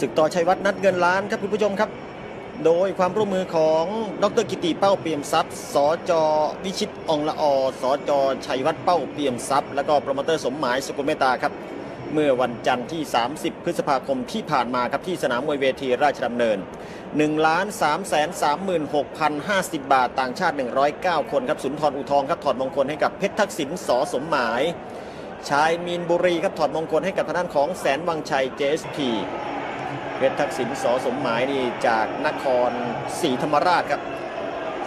ศึกต่อชัยวัฒน์นัดเงินล้านครับคุณผู้ชมครับ โดยความร่วมมือของดรกิติเป้าเปี่ยมทรัพย์สจวิชิตองละอสจชัยวัฒน์เป้าเปี่ยมทรัพย์ แล้วก็โปรโมเตอร์สมหมายสกุลเมตตาครับเมื่อวันจันทร์ที่ 30 พฤษภาคมที่ผ่านมาครับที่สนามมวยเวทีราชดำเนิน1ล้าน3 3 6 0 50 บาท ต่างชาติ 109 คนครับสุนทรอุทองครับถอดมงคลให้กับเพชรทักษิณสสมหมาย ชายมีนบุรีครับถอดมงคลให้กับทางด้านของแสนวังชัย JSP เพชรทักษิณสสมหมายนี่จากนครศรีธรรมราชครับ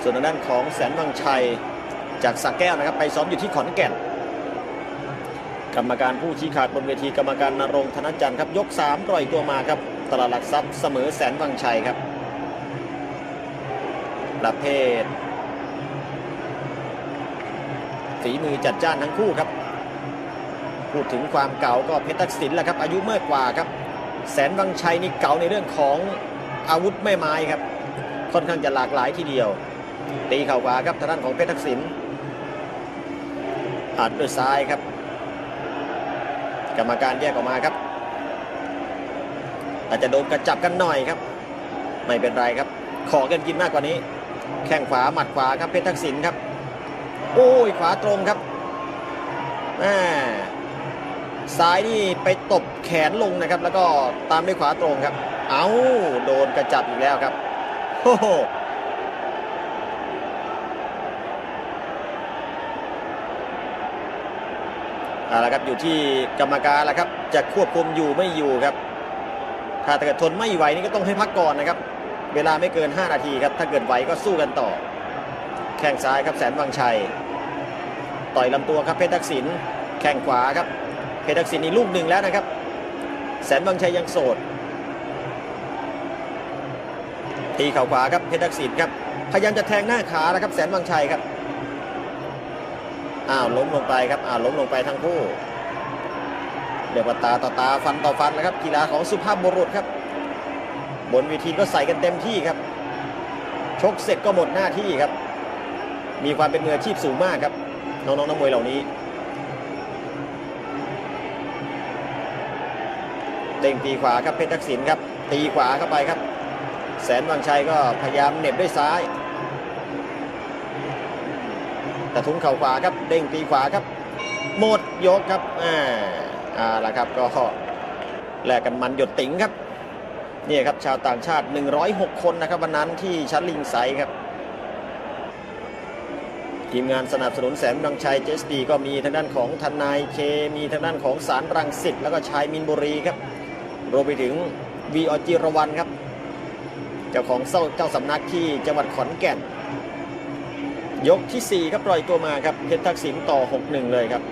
ส่วนทางด้านของแสนวังชัยจากสักแก้วนะครับ ไปซ้อมอยู่ที่ขอนแก่น กรรมการผู้ชี้ขาดบนเวทีกรรมการนรงธนจันทร์ครับยก3ปล่อยตัวมาครับตลาดหลักทรัพย์เสมอแสนวังชัยครับ ประเภทฝีมือจัดจ้านทั้งคู่ครับ พูดถึงความเก่าก็เพชรทักษิณแหละครับอายุเมื่อกว่าครับ แสนวังชัยนี่เก่าในเรื่องของอาวุธแม่ไม้ครับ ค่อนข้างจะหลากหลายทีเดียว ตีเข่าขวาครับทางด้านของเพชรทักษิณอัดด้วยซ้ายครับ กรรมการแยกออกมาครับ อาจจะโดนกระจับกันหน่อยครับ ไม่เป็นไรครับ ขอกันกินมากกว่านี้ แข้งขวาหมัดขวาครับเพชรทักษิณครับ โอ้ยขวาตรงครับแม่ซ้ายนี่ไปตบ นลงนะครับ แล้วก็ตามด้วยขวาตรงครับ เอาโดนกระจับอีกแล้วครับโอ้โหเอาละครับอยู่ที่กรรมการแล้วครับ จะควบคุมอยู่ไม่อยู่ครับ ถ้าเกิดทนไม่ไหวนี่ก็ต้องให้พักก่อนนะครับ เวลาไม่เกิน 5 นาทีครับ ถ้าเกิดไหวก็สู้กันต่อ แข้งซ้ายครับแสนวังชัย ต่อยลำตัวครับเพชรทักษิณแข้งขวาครับเพชรทักษิณนี่ลูกหนึ่งแล้วนะครับ แสนวังชัยยังโสด ทีเข่าขวาครับเพชรทักษิณครับ พยายามจะแทงหน้าขานะครับแสนวังชัยครับ อ้าวล้มลงไปครับ อ้าวล้มลงไปทั้งคู่เรียกว่าตาต่อตาฟันต่อฟันนะครับ กีฬาของสุภาพบุรุษครับ บนเวทีก็ใส่กันเต็มที่ครับ ชกเสร็จก็หมดหน้าที่ครับ มีความเป็นมืออาชีพสูงมากครับน้องๆนักมวยเหล่านี้ เด้งตีขวาครับเพชรทักษิณครับ ตีขวาเข้าไปครับ แสนวังชัยก็พยายามเหน็บด้วยซ้ายกระทุ้งเข่าขวาครับเด้งตีขวาครับหมดยกครับอ่าอ่าละครับก็แลกกันมันหยดติ๋งครับนี่ครับชาวต่างชาติ 106 คนนะครับวันนั้นที่ชั้นลิงไซครับทีมงานสนับสนุนแสนวังชัยเจสดีก็มีทางด้านของทนายเคมีทางด้านของสารรังสิตแล้วก็ชายมินบุรีครับ รวมไปถึงวีอจิรวันครับ เจ้าของเจ้าเจ้าสำนักที่จังหวัดขอนแก่น ยกที่ 4 ครับปล่อยตัวมาครับเพชรทักษิณต่อ 6-1 เลยครับ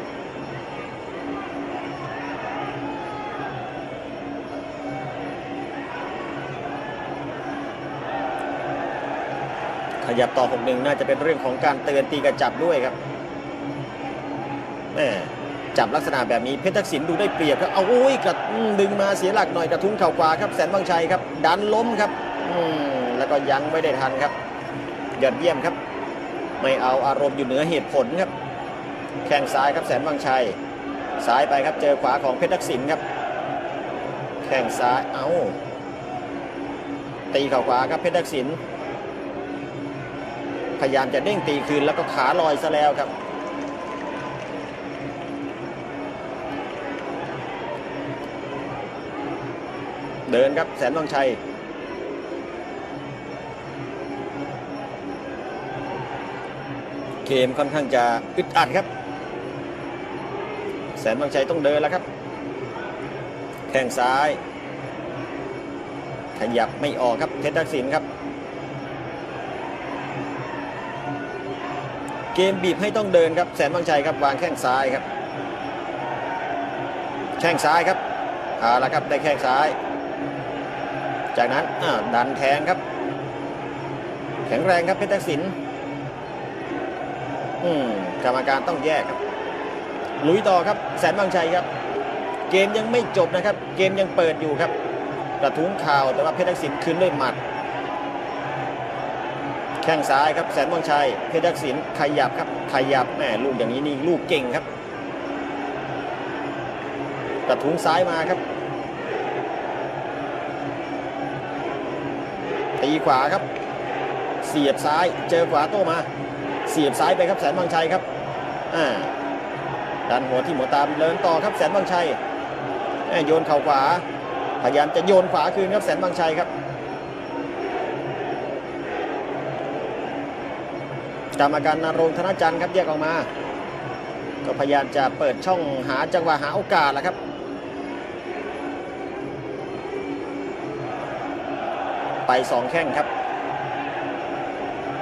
ขยับต่อ 6-1 น่าจะเป็นเรื่องของการเตือนตีกระจับด้วยครับแม่ จับลักษณะแบบนี้เพชรทักษิณดูได้เปรียบครับเอาโอ้ยกระดึงมาเสียหลักหน่อยกระทุ้งเข่าขวาครับแสนบางชัยครับ ดันล้มครับอืมแล้วก็ยังไม่ได้ทันครับยอดเยี่ยมครับ ไม่เอาอารมณ์อยู่เหนือเหตุผลครับ แข้งซ้ายครับแสนวังชัยซ้ายไปครับเจอขวาของเพชรทักษิณครับแข้งซ้ายเอาตีเข่าขวาครับเพชรทักษิณพยายามจะเด้งตีคืนแล้วก็ขาลอยซะแล้วครับ เดินครับแสนวังชัย เกมค่อนข้างจะอึดอัดครับ แสนวังชัยต้องเดินแล้วครับ แข้งซ้าย ขยับไม่ออกครับเพชรทักษิณครับ เกมบีบให้ต้องเดินครับ แสนวังชัยครับวางแข้งซ้ายครับ แข้งซ้ายครับเอาละครับได้แข้งซ้าย จากนั้นดันแทงครับ แข็งแรงครับเพชรทักษิณกรรมการต้องแยกครับ ลุยต่อครับ แสนบางชัยครับ เกมยังไม่จบนะครับ เกมยังเปิดอยู่ครับกระทุ้งข่าวแต่ว่าเพชรทักษิณคืนด้วยหมัด แข้งซ้ายครับ แสนบางชัย เพชรทักษิณขยับครับ ขยับแหมลูกอย่างนี้นี่ลูกเก่งครับกระทุ้งซ้ายมาครับ ตีขวาครับ เสียบซ้ายเจอขวาโต้มา เสียบซ้ายไปครับแสนบางชัยครับอ่าดันหัวที่หัวตามเดินต่อครับแสนบางชัยโยนเข่าขวาพยายามจะโยนขวาคืนครับแสนบางชัยครับกรรมการนรงธนจันทร์ครับแยกออกมา ก็พยายามจะเปิดช่องหาจังหวะหาโอกาสแหละครับ ไปสองแข้งครับ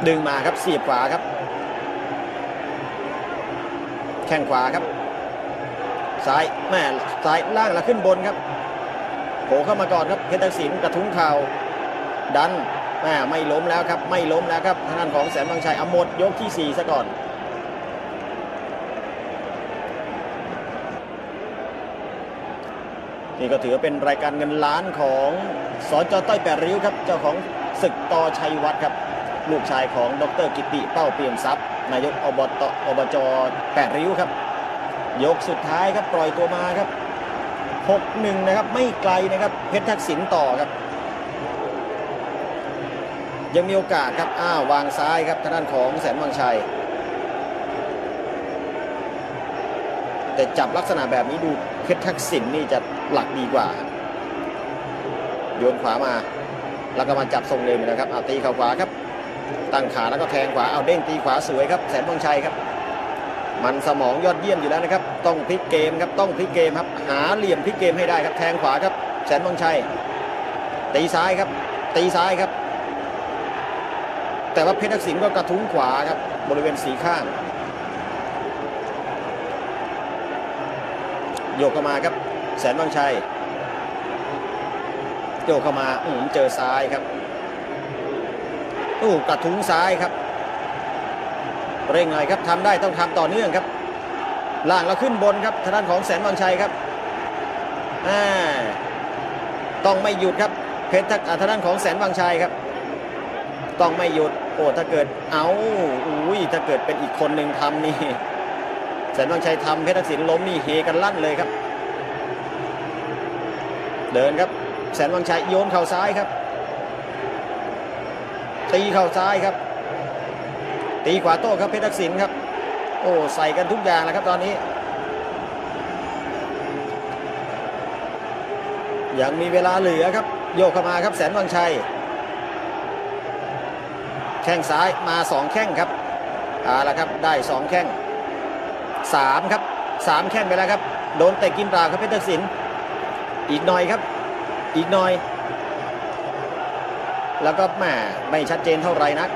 ดึงมาครับเสียบขวาครับ แข้งขวาครับ ซ้ายแม่ซ้ายล่างแล้วขึ้นบนครับโผล่เข้ามาก่อนครับเพชรตักสินกระทุ้งเข่าดันแม่ไม่ล้มแล้วครับ ไม่ล้มแล้วครับทางด้านของแสนบางชัยอาหมดยกที่สี่ซะก่อน นี่ก็ถือว่าเป็นรายการเงินล้านของสจต้อยแปดริ้วครับ เจ้าของศึกต่อชัยวัฒน์ครับ ลูกชายของดรกิติเป้าเปี่ยมทรัพย์ นายกอบตอบจแปดริ้วครับ ยกสุดท้ายครับปล่อยตัวมาครับ6-1นะครับไม่ไกลนะครับเพชรทักษิณต่อครับ ยังมีโอกาสครับอ้าววางซ้ายครับทางด้านของแสนวังชัย แต่จับลักษณะแบบนี้ดูเพชรทักษิณนี่จะหลักดีกว่า โยนขวามา แล้วก็มาจับทรงเลยนะครับเอาตีเข่าขวาครับ ตั้งขาแล้วก็แทงขวาเอาเด้งตีขวาสวยครับ แสนวังชัยครับ มันสมองยอดเยี่ยมอยู่แล้วนะครับ ต้องพลิกเกมครับต้องพลิกเกมครับหาเหลี่ยมพลิกเกมให้ได้ครับ แทงขวาครับ แสนวังชัย ตีซ้ายครับ ตีซ้ายครับ แต่ว่าเพชรทักษิณก็กระทุ้งขวาครับบริเวณสีข้าง โยกเข้ามาครับ แสนวังชัยโยกเข้ามาอืมเจอซ้ายครับอู้กระทุ้งซ้ายครับ เร่งหน่อยครับทำได้ต้องทำต่อเนื่องครับล่างแล้วขึ้นบนครับทางด้านของแสนวังชัยครับอ่าต้องไม่หยุดครับเพชรทักอ่าทางด้านของแสนวังชัยครับ ต้องไม่หยุดโอ้ถ้าเกิดเอาอุ้ยถ้าเกิดเป็นอีกคนหนึ่งทำนี่ สนวังชัยทำเพชรทักษิณล้มนี่เฮกันลั่นเลยครับ เดินครับ แสนวังชัยโยนเข่าซ้ายครับตีเข่าซ้ายครับ ตีขวาโต้ครับเพชรทักษิณครับ โอ้ใส่กันทุกอย่างแล้วครับตอนนี้ ยังมีเวลาเหลือครับ โยกเข้ามาครับแสนวังชัย แข้งซ้ายมาสองแข้งครับเอาละครับได้สองแข้ง สามครับสามแข้งไปแล้วครับ โดนเตะกินปลาครับเพชรทักษิณอีกหน่อยครับ อีกหน่อย แล้วก็แหมไม่ชัดเจนเท่าไหร่นัก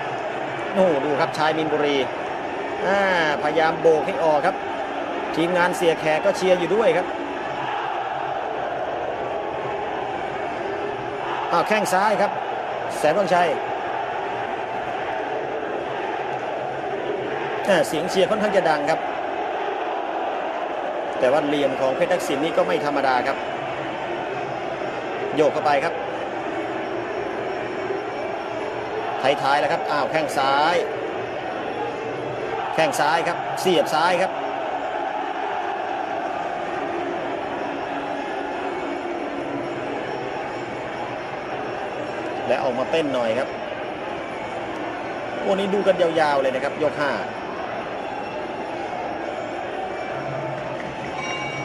โอ้โหดูครับชายมินบุรีอ่าพยายามโบกให้ออกครับ ทีมงานเสียแขกก็เชียร์อยู่ด้วยครับอ้าวแข้งซ้ายครับ แสนวังชัยอ่าเสียงเชียร์ค่อนข้างจะดังครับ แต่ว่าเหลี่ยมของเพชรทักษิณนี่ก็ไม่ธรรมดาครับ โยกเข้าไปครับท้ายๆแล้วครับอ้าวแข้งซ้าย แข้งซ้ายครับ เสียบซ้ายครับและออกมาเต้นหน่อยครับวันนี้ดูกันยาวๆเลยนะครับ ยกห้า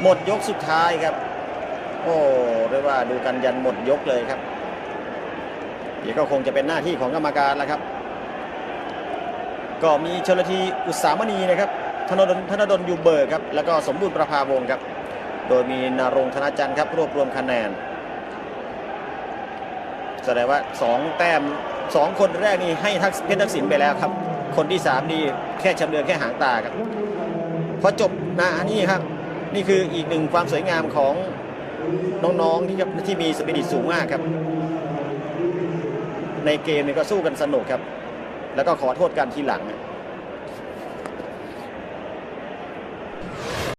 หมดยกสุดท้ายครับ โอ้เรียกว่าดูกันยันหมดยกเลยครับ เดี๋ยวก็คงจะเป็นหน้าที่ของกรรมการแล้วครับ ก็มีชลทีอุตสามณีนะครับธนดลธนดลยูเบิร์ครับแล้วก็สมบูรณ์ประภาวงครับ โดยมีนรงธนจันทร์ครับรวบรวมคะแนนแสดงว่า 2 แต้ม 2 คนแรกนี่ให้ทักเพชรทักษิณไปแล้วครับ คนที่ 3 นี่แค่ชำเลืองแค่หางตาครับพอจบนะนี่ครับ นี่คืออีกหนึ่งความสวยงามของน้องๆที่ที่มีสปิริตสูงมากครับ ในเกมเนี่ยก็สู้กันสนุกครับ แล้วก็ขอโทษกันทีหลังอะ